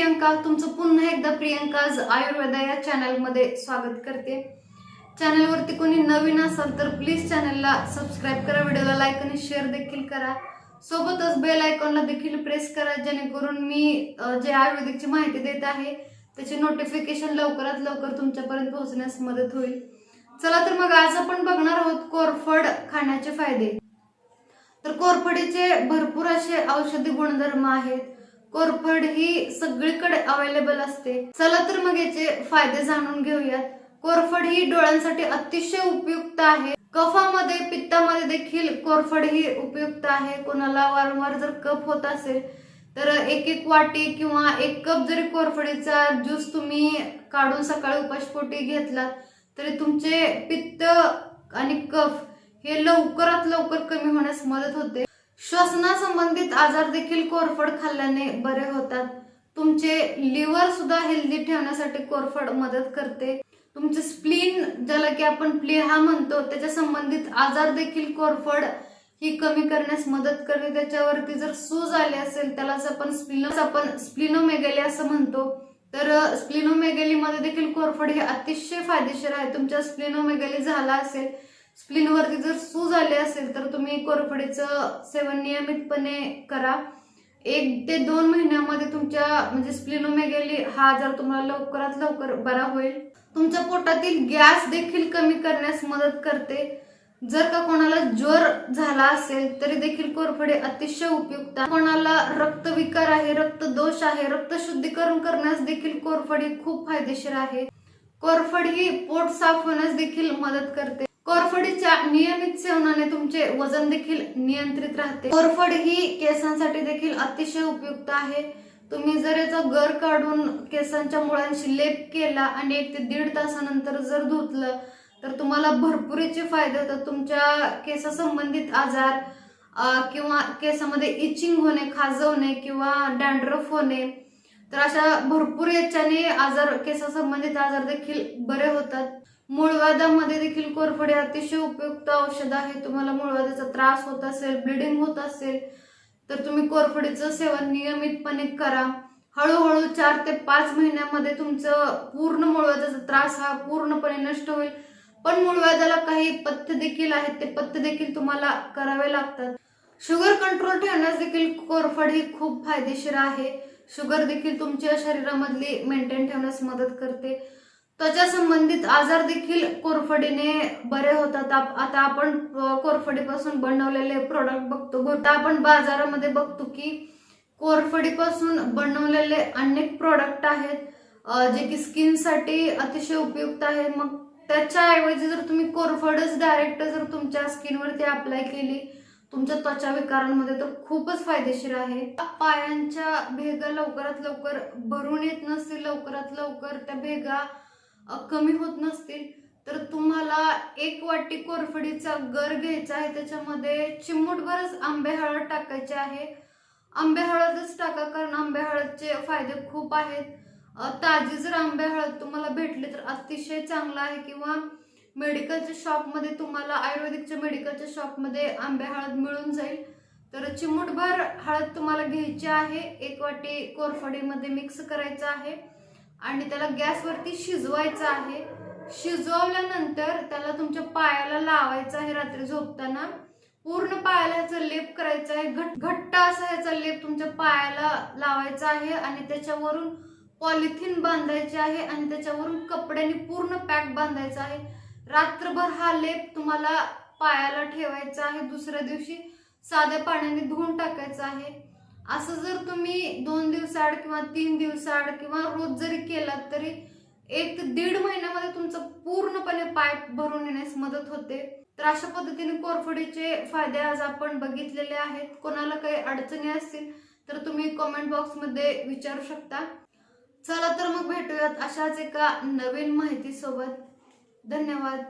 प्रियंका तुमचं पुन्हा एकदा प्रियंकाज आयुर्वेदा या चॅनलमध्ये स्वागत करते. चॅनलवरती कोणी नवीन असाल तर प्लीज चॅनलला सबस्क्राईब करा व्हिडिओला लाईक आणि शेअर देखील करा. सोबतच बेल आयकॉनला देखील प्रेस करा जेणेकरून मी जे आयुर्वेदिकची माहिती देत आहे त्याची नोटिफिकेशन लवकरात लवकर तुमच्यापर्यंत पोहोचण्यास मदत होईल. चला तर मग आज आपण बघणार आहोत कोरफड खाण्याचे फायदे. तर कोरफडीचे भरपूर असे औषधी गुणधर्म आहेत. कोरफड ही सगळीकडे अवेलेबल असते. चला तर मग याचे फायदे जाणून घेऊयात. कोरफड ही डोळ्यांसाठी अतिशय उपयुक्त आहे. कफामध्ये पित्तामध्ये देखील कोरफड ही उपयुक्त आहे. कोणाला वारंवार जर कफ होत असेल तर एक एक वाटी किंवा एक कप जरी कोरफडीचा ज्यूस तुम्ही काढून सकाळी उपाशपोटी घेतलात तरी तुमचे पित्त आणि कफ हे लवकरात लवकर कमी होण्यास मदत होते. श्वसनासंबंधित आजार देखील कोरफड खाल्ल्याने बरे होतात. तुमचे लिव्हर सुद्धा हेल्दी ठेवण्यासाठी कोरफड मदत करते. तुमचे स्प्लीन ज्याला की आपण प्लेहा म्हणतो त्याच्या संबंधित आजार देखील कोरफड ही कमी करण्यास मदत करते. त्याच्यावरती जर सूज आली असेल त्यालाच आपण स्प्लिन आपण स्प्लिनोमेगेली असं म्हणतो तर स्प्लिनोमेगेलीमध्ये देखील कोरफड हे अतिशय फायदेशीर आहे. तुमच्या स्प्लिनोमेगेली झाला असेल स्प्लिनवरती जर सूज आली असेल तर तुम्ही कोरफडीचं सेवन नियमितपणे करा. एक ते दोन महिन्यामध्ये तुमच्या म्हणजे स्प्लिनोमेगेली हा आजार तुम्हाला लवकरात लवकर बरा होईल. तुमच्या पोटातील गॅस देखील कमी करण्यास मदत करते. जर का कोणाला ज्वर झाला असेल तरी देखील कोरफडे अतिशय उपयुक्त आहे. कोणाला रक्तविकार आहे रक्तदोष आहे रक्त शुद्धीकरण करण्यास देखील कोरफडी खूप फायदेशीर आहे. कोरफड ही पोट साफ होण्यास देखील मदत करते. कोरफडीच्या नियमित सेवनाने तुमचे वजन देखील नियंत्रित राहते. कोरफड ही केसांसाठी देखील अतिशय उपयुक्त आहे. तुम्ही जर याचा गर काढून केसांच्या मुळांशी लेप केला आणि एक ते दीड तासानंतर जर धुतलं तर तुम्हाला भरपुरीचे फायदे होतात. तुमच्या केसासंबंधित आजार किंवा केसामध्ये इचिंग होणे खाजवणे किंवा डॅन्ड्रफ होणे तर अशा भरपूर याच्याने आजार केसासंबंधित आजार देखील बरे होतात. मूळव्याधामध्ये देखील कोरफडे अतिशय उपयुक्त औषध आहे. तुम्हाला मूळव्याधाचा त्रास होत असेल ब्लिडिंग होत असेल तर तुम्ही कोरफडीचं सेवन नियमितपणे करा. हळूहळू चार ते पाच महिन्यामध्ये तुमचं पूर्ण मूळव्याधाचा त्रास हा पूर्णपणे नष्ट होईल. पण मूळव्याधाला काही पथ्य देखील आहेत. ते पथ्य देखील तुम्हाला करावे लागतात. शुगर कंट्रोल ठेवण्यास देखील कोरफड ही खूप फायदेशीर आहे. शुगर देखील तुमच्या शरीरामधली मेंटेन ठेवण्यास मदत करते. त्वचा संबंधित आजार देखील कोरफडीने बरे होतात. आप- आता आपण कोरफडीपासून बनवलेले प्रोडक्ट बघतो. आता आपण बाजारामध्ये बघतो की कोरफडीपासून बनवलेले अनेक प्रोडक्ट आहेत जे की स्किनसाठी अतिशय उपयुक्त आहेत मग त्याच्याऐवजी जर तुम्ही कोरफडच डायरेक्ट जर तुमच्या स्किनवरती अप्लाय केली तुमच्या त्वचा विकारांमध्ये तर खूपच फायदेशीर आहे. पायांच्या भेगा लवकरात लवकर भरून येत नसतील लवकरात लवकर त्या भेगा कमी होत नसतील तर तुम्हाला एक वाटी कोरफडीचा गर घ्यायचा आहे त्याच्यामध्ये चिमूटभरच आंबे हळद टाकायचे आहे. आंबे हळदच टाका कारण आंबे हळदचे फायदे खूप आहेत. ताजी जर आंबे हळद तुम्हाला भेटली तर अतिशय चांगलं आहे किंवा मेडिकलच्या शॉपमध्ये तुम्हाला आयुर्वेदिकच्या मेडिकलच्या शॉपमध्ये आंबे हळद मिळून जाईल. तर चिमूटभर हळद तुम्हाला घ्यायची आहे एक वाटी कोरफडीमध्ये मिक्स करायचं आहे. आणि त्याला गॅसवरती शिजवायचं आहे. शिजवल्यानंतर त्याला तुमच्या पायाला लावायचं आहे रात्री झोपताना. पूर्ण पायाला ह्याचा लेप करायचा आहे. घट घट्ट असा ह्याचा लेप तुमच्या पायाला लावायचा आहे आणि त्याच्यावरून पॉलिथिन बांधायचे आहे आणि त्याच्यावरून कपड्याने पूर्ण पॅक बांधायचा आहे. रात्रभर हा लेप तुम्हाला पायाला ठेवायचा आहे. दुसऱ्या दिवशी साध्या पाण्याने धुवून टाकायचा आहे. असं जर तुम्ही दोन दिवसाआड किंवा तीन दिवसाआड किंवा रोज जरी केलात तरी एक ते दीड महिन्यामध्ये तुमचं पूर्णपणे पाय भरून येण्यास मदत होते. तर अशा पद्धतीने कोरफडीचे फायदे आज आपण बघितलेले आहेत. कोणाला काही अडचणी असतील तर तुम्ही कमेंट बॉक्समध्ये विचारू शकता. चला तर मग भेटूयात अशाच एका नवीन माहितीसोबत. धन्यवाद.